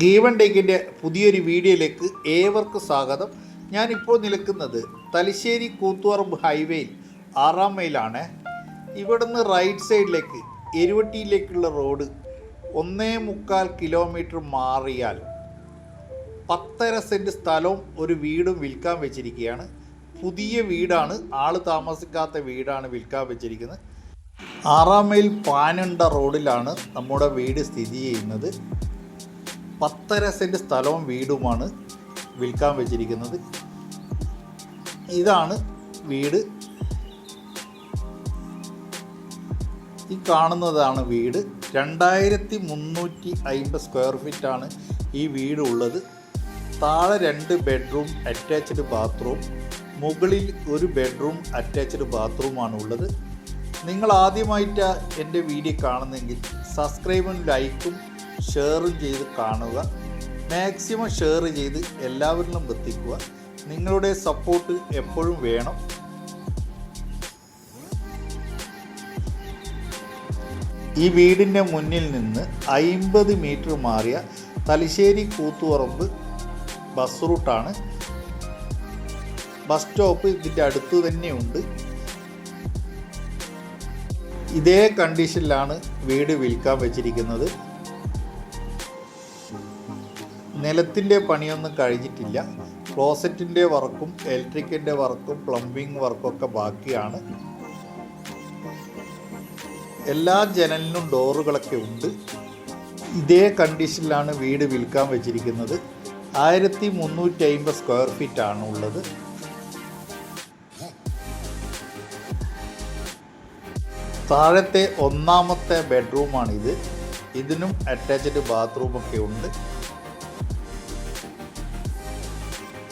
Given ടേക്കിന്റെ പുതിയൊരു വീഡിയോയിലേക്ക് ഏവർക്കും സ്വാഗതം. ഞാനിപ്പോൾ നിൽക്കുന്നത് തലശ്ശേരി കൂത്തുപറമ്പ് ഹൈവേയിൽ ആറാം മൈലാണ്. ഇവിടുന്ന് റൈറ്റ് സൈഡിലേക്ക് എരുവട്ടിയിലേക്കുള്ള റോഡ് ഒന്നേ മുക്കാൽ കിലോമീറ്റർ മാറിയാൽ പത്തര സെന്റ് സ്ഥലവും ഒരു വീടും വിൽക്കാൻ വെച്ചിരിക്കുകയാണ്. പുതിയ വീടാണ് ആൾ താമസിക്കാത്ത വീടാണ് വിൽക്കാൻ വെച്ചിരിക്കുന്നത്. ആറാം മൈൽ പാനണ്ട റോഡിലാണ് നമ്മുടെ വീട് സ്ഥിതി ചെയ്യുന്നത്. പത്തര സെന്റ് സ്ഥലവും വീടുമാണ് വിൽക്കാൻ വെച്ചിരിക്കുന്നത്. ഇതാണ് വീട്. ഈ കാണുന്നതാണ് വീട്. രണ്ടായിരത്തി മുന്നൂറ്റി അയിമ്പത് സ്ക്വയർ ഫീറ്റാണ് ഈ വീട് ഉള്ളത്. താഴെ രണ്ട് ബെഡ്റൂം അറ്റാച്ച്ഡ് ബാത്റൂം. മുകളിൽ ഒരു ബെഡ്റൂം അറ്റാച്ച്ഡ് ബാത്റൂമാണ് ഉള്ളത്. നിങ്ങൾ ആദ്യമായിട്ട് എന്റെ വീഡിയോ കാണുന്നെങ്കിൽ സബ്സ്ക്രൈബും ലൈക്കും ഷെയറും ചെയ്ത് കാണുക. മാക്സിമം ഷെയർ ചെയ്ത് എല്ലാവരിലും എത്തിക്കുക. നിങ്ങളുടെ സപ്പോർട്ട് എപ്പോഴും വേണം. ഈ വീടിന്റെ മുന്നിൽ നിന്ന് അയിമ്പത് മീറ്റർ മാറിയ തലശ്ശേരി കൂത്തുപറമ്പ് ബസ് റൂട്ടാണ് ബസ് സ്റ്റോപ്പ് ഇതിന്റെ അടുത്ത് തന്നെയുണ്ട് ഇതേ കണ്ടീഷനിലാണ് വീട് വിൽക്കാൻ വെച്ചിരിക്കുന്നത്. നിലത്തിന്റെ പണിയൊന്നും കഴിഞ്ഞിട്ടില്ല. ക്ലോസറ്റിന്റെ വർക്കും ഇലക്ട്രിക്കിന്റെ വർക്കും പ്ലംബിംഗ് വർക്കും ഒക്കെ ബാക്കിയാണ്. എല്ലാ ജനലിനും ഡോറുകളൊക്കെ ഉണ്ട്. ഇതേ കണ്ടീഷനിലാണ് വീട് വിൽക്കാൻ വെച്ചിരിക്കുന്നത്. ആയിരത്തി മുന്നൂറ്റി അമ്പത് സ്ക്വയർ ഫീറ്റ് ആണ് ഉള്ളത്. താഴത്തെ ഒന്നാമത്തെ ബെഡ്റൂമാണിത്. ഇതിനും അറ്റാച്ച്ഡ് ബാത്റൂമൊക്കെ ഉണ്ട്.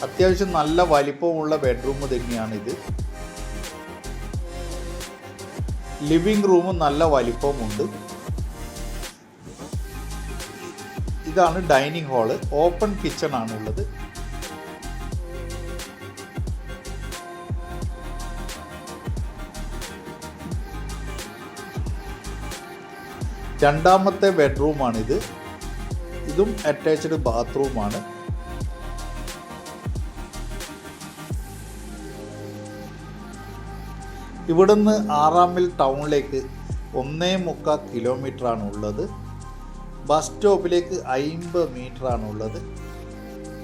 അത്യാവശ്യം നല്ല വലിപ്പമുള്ള ബെഡ്റൂം തന്നെയാണിത്. ലിവിംഗ് റൂമും നല്ല വലിപ്പമുണ്ട്. ഇതാണ് ഡൈനിങ് ഹാൾ ഓപ്പൺ കിച്ചൺ ആണുള്ളത്. രണ്ടാമത്തെ ബെഡ്റൂമാണിത് ഇതും അറ്റാച്ച്ഡ് ബാത്റൂമാണ് ഇവിടുന്ന് ആറാമിൽ ടൗണിലേക്ക് ഒന്നേ മുക്കാൽ കിലോമീറ്റർ ആണ് ഉള്ളത് ബസ് സ്റ്റോപ്പിലേക്ക് അയിമ്പത് മീറ്റർ ആണ് ഉള്ളത്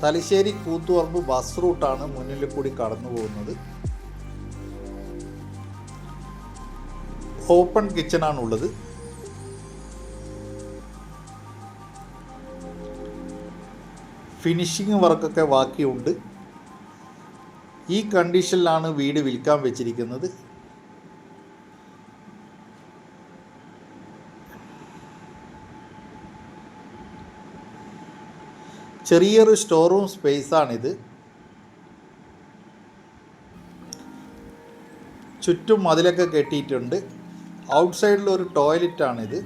തലശ്ശേരി കൂത്തുപറമ്പ് ബസ് റൂട്ടാണ് മുന്നിൽ കൂടി കടന്നു പോകുന്നത് ഓപ്പൺ ഉള്ളത് ഫിനിഷിങ് വർക്കൊക്കെ ബാക്കിയുണ്ട്. ഈ കണ്ടീഷനിലാണ് വീട് വിൽക്കാൻ വെച്ചിരിക്കുന്നത്. ചെറിയൊരു സ്റ്റോർ റൂം സ്പേസാണിത് ചുറ്റും മതിലൊക്കെ കെട്ടിയിട്ടുണ്ട്. ഔട്ട് സൈഡിൽ ഒരു ടോയ്ലറ്റാണിത്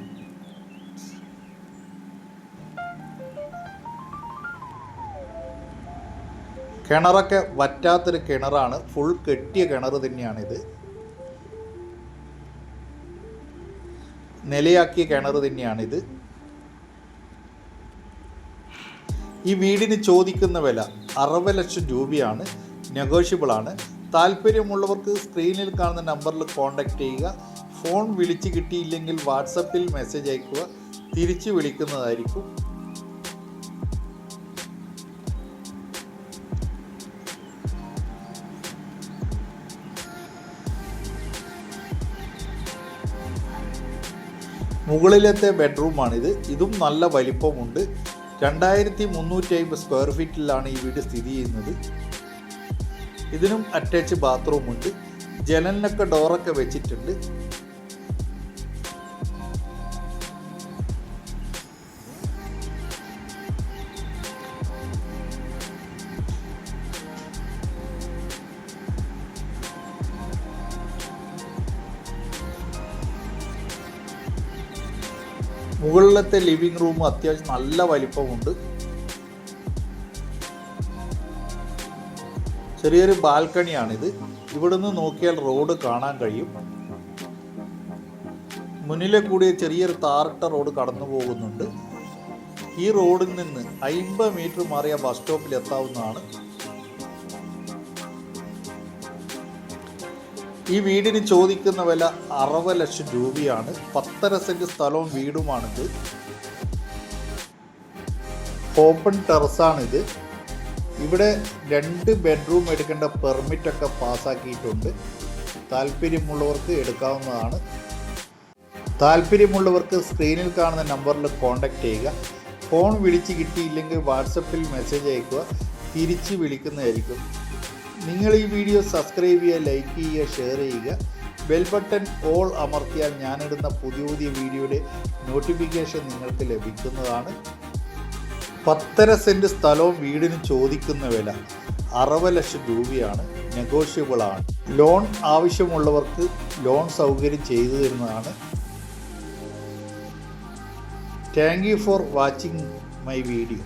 കിണറൊക്കെ വറ്റാത്തൊരു കിണറാണ്. ഫുൾ കെട്ടിയ കിണർ തന്നെയാണിത്. നിലയാക്കിയ കിണർ തന്നെയാണിത്. ഈ വീടിന് ചോദിക്കുന്ന വില അറുപത് ലക്ഷം രൂപയാണ് നെഗോഷ്യബിളാണ് താല്പര്യമുള്ളവർക്ക് സ്ക്രീനിൽ കാണുന്ന നമ്പറിൽ കോൺടാക്റ്റ് ചെയ്യുക. ഫോൺ വിളിച്ച് കിട്ടിയില്ലെങ്കിൽ വാട്സപ്പിൽ മെസ്സേജ് അയക്കുക. തിരിച്ചു വിളിക്കുന്നതായിരിക്കും. മുകളിലത്തെ ബെഡ്റൂമാണിത് ഇതും നല്ല വലിപ്പമുണ്ട്. രണ്ടായിരത്തി മുന്നൂറ്റി അമ്പത് സ്ക്വയർ ഫീറ്റിലാണ് ഈ വീട് സ്ഥിതി ചെയ്യുന്നത്. ഇതിനും അറ്റാച്ച് ബാത്റൂമുണ്ട് ജനലിനൊക്കെ ഡോറൊക്കെ വെച്ചിട്ടുണ്ട്. മുകളിലത്തെ ലിവിംഗ് റൂം അത്യാവശ്യം നല്ല വലിപ്പമുണ്ട്. ചെറിയൊരു ബാൽക്കണിയാണിത്. ഇവിടുന്ന് നോക്കിയാൽ റോഡ് കാണാൻ കഴിയും. മുന്നിലെ കൂടിയ ചെറിയൊരു താറിട്ട റോഡ് കടന്നു പോകുന്നുണ്ട്. ഈ റോഡിൽ നിന്ന് അമ്പത് മീറ്റർ മാറിയ ബസ് സ്റ്റോപ്പിൽ എത്താവുന്നതാണ്. ഈ വീടിന് ചോദിക്കുന്ന വില അറുപത് ലക്ഷം രൂപയാണ്. പത്തര സെന്റ് സ്ഥലവും വീടുമാണിത്. ഓപ്പൺ ടെറസാണിത് ഇവിടെ രണ്ട് ബെഡ്റൂം എടുക്കേണ്ട പെർമിറ്റൊക്കെ പാസ്സാക്കിയിട്ടുണ്ട്. താല്പര്യമുള്ളവർക്ക് എടുക്കാവുന്നതാണ്. താല്പര്യമുള്ളവർക്ക് സ്ക്രീനിൽ കാണുന്ന നമ്പറിൽ കോൺടാക്റ്റ് ചെയ്യുക. ഫോൺ വിളിച്ച് കിട്ടിയില്ലെങ്കിൽ വാട്സപ്പിൽ മെസ്സേജ് അയക്കുക. തിരിച്ച് വിളിക്കുന്നതായിരിക്കും. നിങ്ങൾ ഈ വീഡിയോ സബ്സ്ക്രൈബ് ചെയ്യുക ലൈക്ക് ചെയ്യുക ഷെയർ ചെയ്യുക. ബെൽ ബട്ടൺ ഓൾ അമർത്തിയാൽ ഞാനിടുന്ന പുതിയ പുതിയ വീഡിയോയുടെ നോട്ടിഫിക്കേഷൻ നിങ്ങൾക്ക് ലഭിക്കുന്നതാണ്. പത്തര സെന്റ് സ്ഥലവും വീടിന് ചോദിക്കുന്ന വില അറുപത് ലക്ഷം രൂപയാണ്. നെഗോഷ്യബിളാണ് ലോൺ ആവശ്യമുള്ളവർക്ക് ലോൺ സൗകര്യം ചെയ്തു തരുന്നതാണ്. Thank you for watching my video